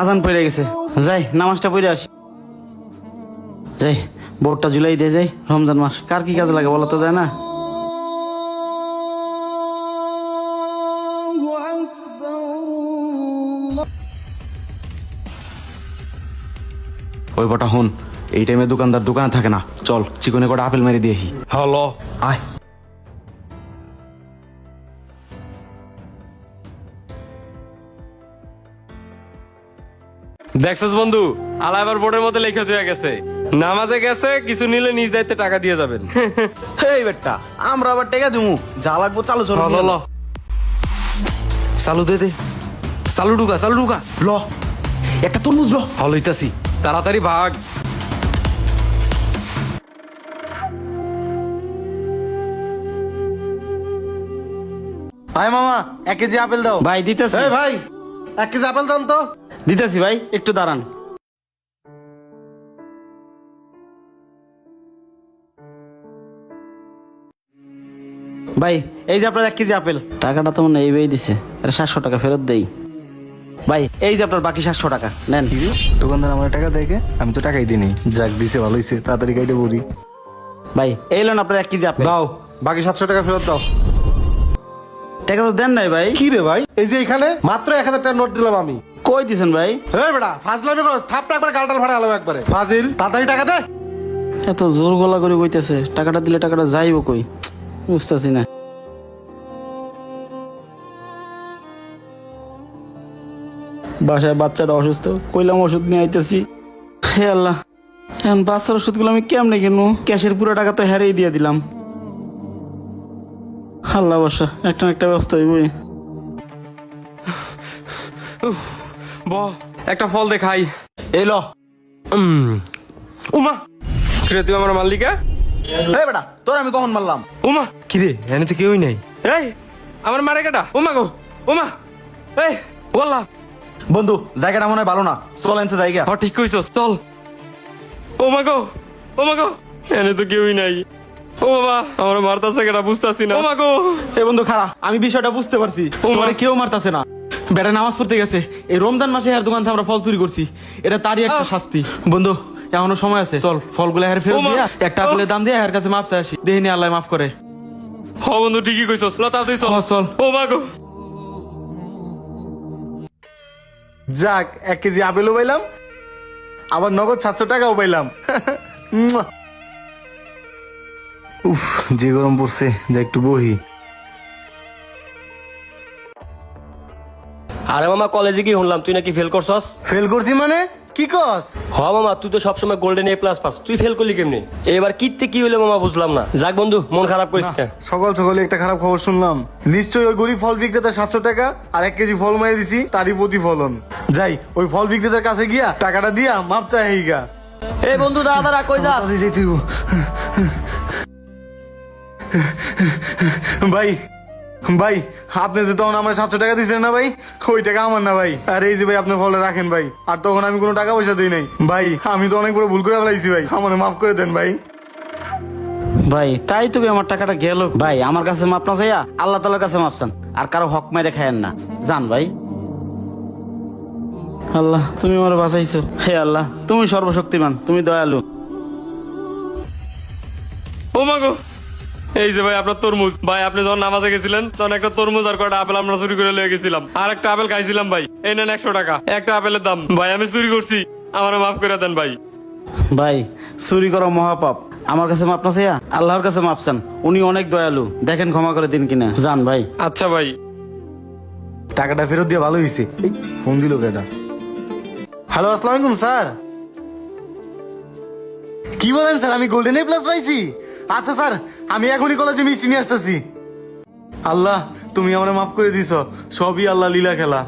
আজান পড়ে গেছে। যাই নামাজটা পড়ে আসি। যাই বোর্ডটা জুলাই দিয়ে যাই রমজান মাস। কার কি কাজে লাগে তো যায় না? ওই বটা হন এই টাইমে দোকানদার দোকানে থাকে না। চল চিকনে কটা আপেল মেরে দিয়েহি। হলো আয়। দেখছিস বন্ধু আলা এবার বোর্ডের মধ্যে লেখা হয়ে গেছে নামাজে গেছে কিছু নিলে নিজ দায়িত্বে টাকা দিয়ে যাবেন। এই বেটটা আমরা আবার টেকা দিমু যা লাগবো চালু চল ল চালু দে দে। চালু ঢুকা চালু ঢুকা। ল। একটা তরমুজ ল। হলো তাড়াতাড়ি ভাগ। আয় মামা এক কেজি আপেল দাও। ভাই দিতেছি। এই ভাই এক কেজি আপেল দাম তো। দিতেছি ভাই একটু দাঁড়ান। ভাই এই যে আপনার এক কেজি আপেল টাকাটা তো মনে এইভাবেই দিছে। এটা সাতশো টাকা ফেরত দেই। ভাই এই যে আপনার বাকি সাতশো টাকা নেন। দোকানদার আমার টাকা দেখে আমি তো টাকাই দিই যাক দিছে ভালো হয়েছে তাড়াতাড়ি গাইতে বলি ভাই এই লোন আপনার এক কেজি আপেল। দাও বাকি সাতশো টাকা ফেরত দাও। টাকা তো দেন নাই ভাই। কি রে ভাই? এই যে এখানে মাত্র এক হাজার টাকা নোট দিলাম আমি। কই দিছেন ভাই? এই বেটা ফাজলামি করো থাপটা একবার গালটাল ভাড়া আলো একবারে। ফাজিল তাড়াতাড়ি টাকা দে। এত জোর গলা করে কইতেছে টাকাটা দিলে টাকাটা যাইব কই? বুঝতেছি না। বাসায় বাচ্চাটা অসুস্থ কইলাম ওষুধ নিয়ে আইতেছি। হে আল্লাহ এখন বাচ্চার ওষুধগুলো আমি কেমনে কিনবো? ক্যাশের পুরো টাকা তো হেরেই দিয়ে দিলাম। আল্লাহ বসা একটা না একটা ব্যবস্থা হইবই। ব একটা ফল দেখাই। এই ল। উম, কিরে তুই আমার মাল্লিকা এই বেটা তোর আমি কখন মারলাম? উমা। কিরে এনে তো কেউই নাই। এই আমার মারে কাটা? উমা গো উমা। এই ওয়াল্লাহ বন্ধু জায়গাটা মনে হয় ভালো না। চল এনতে জায়গা হ ঠিক কইছস চল। ও মা গো ও মা গো এনে তো কেউই নাই। ও বাবা আমার মারতাছে কেটা বুঝতাছি না। ও মা গো। এ বন্ধু খারাপ আমি বিষয়টা বুঝতে পারছি। তোমার কেউ মারতাছে না। বেটা নামাজ পড়তে গেছে। এই রমজান মাসে আর দোকান থেকে আমরা ফল চুরি করছি। এটা তারই একটা শাস্তি। বন্ধু এখনও সময় আছে। চল ফলগুলো হের ফেরত। দিয়া একটা আপেলের দাম দিয়ে হের কাছে মাপ চাই আসি। দেহিনি আল্লাহ মাফ করে। হ বন্ধু ঠিকই কইছস। লতা তুই চল। হ, চল। ও মা গো। যাক এক কেজি আপেলও পাইলাম আবার নগদ সাতশো টাকাও পাইলাম। উফ যে গরম পড়ছে যা একটু বহি। আরে মামা কলেজে কি শুনলাম? তুই নাকি ফেল করছস? ফেল করছি মানে? কি কস? হ মামা তুই তো সবসময় গোল্ডেন এ প্লাস পাস। তুই ফেল করলি কেমনি? এবার কিতে কি হইল মামা বুঝলাম না। যাক বন্ধু মন খারাপ করিস না সকাল সকালে একটা খারাপ খবর শুনলাম। নিশ্চয়ই ওই গরিব ফল বিক্রেতা সাতশো টাকা আর এক কেজি ফল মারি দিছি তারই প্রতিফলন। যাই ওই ফল বিক্রেতার কাছে গিয়া টাকাটা দিয়া মাপ চাই গা এই বন্ধু দাদা দাদা কই যাস। ভাই ভাই আপনি যে তখন আমার সাতশো টাকা দিচ্ছেন না ভাই ওই টাকা আমার না ভাই। আর এই যে ভাই আপনি ফলটা রাখেন ভাই। আর তখন আমি কোনো টাকা পয়সা দিই নাই। ভাই আমি তো অনেক বড় ভুল করে ফেলাইছি ভাই। আমার মাফ করে দেন ভাই। ভাই তাই তো আমার টাকাটা গেল। ভাই আমার কাছে মাপ না চাইয়া আল্লাহ তালার কাছে মাপ চান। আর কারও হক মেরে খায়েন না। জান ভাই। আল্লাহ তুমি আমার বাঁচাইছো। হে আল্লাহ তুমি সর্বশক্তিমান তুমি দয়ালু। ও মা গো এই যে ভাই আপনার তরমুজ। ভাই আপনি যখন নামাজে গেছিলেন তখন একটা তরমুজ আর কয়টা আপেল আমরা চুরি করে লয়ে গেছিলাম। আর একটা আপেল খাইছিলাম ভাই। এই নেন একশো টাকা। একটা আপেলের দাম। ভাই আমি চুরি করছি। আমার মাফ করে দেন ভাই। ভাই চুরি করা মহাপাপ। আমার কাছে মাপ না চাইয়া আল্লাহর কাছে মাপ চান। উনি অনেক দয়ালু। দেখেন ক্ষমা করে দিন কিনা। জান ভাই। আচ্ছা ভাই। টাকাটা ফেরত দিয়ে ভালো হয়েছে এই, ফোন দিল কেটা হ্যালো আসসালামু আলাইকুম স্যার। কি বলেন স্যার? আমি গোল্ডেন এ প্লাস পাইছি। আচ্ছা স্যার, আমি এখনই কলেজে মিষ্টি নিয়ে আসতেছি। আল্লাহ, তুমি আমার মাফ করে দিছ। সবই আল্লাহ লীলা খেলা।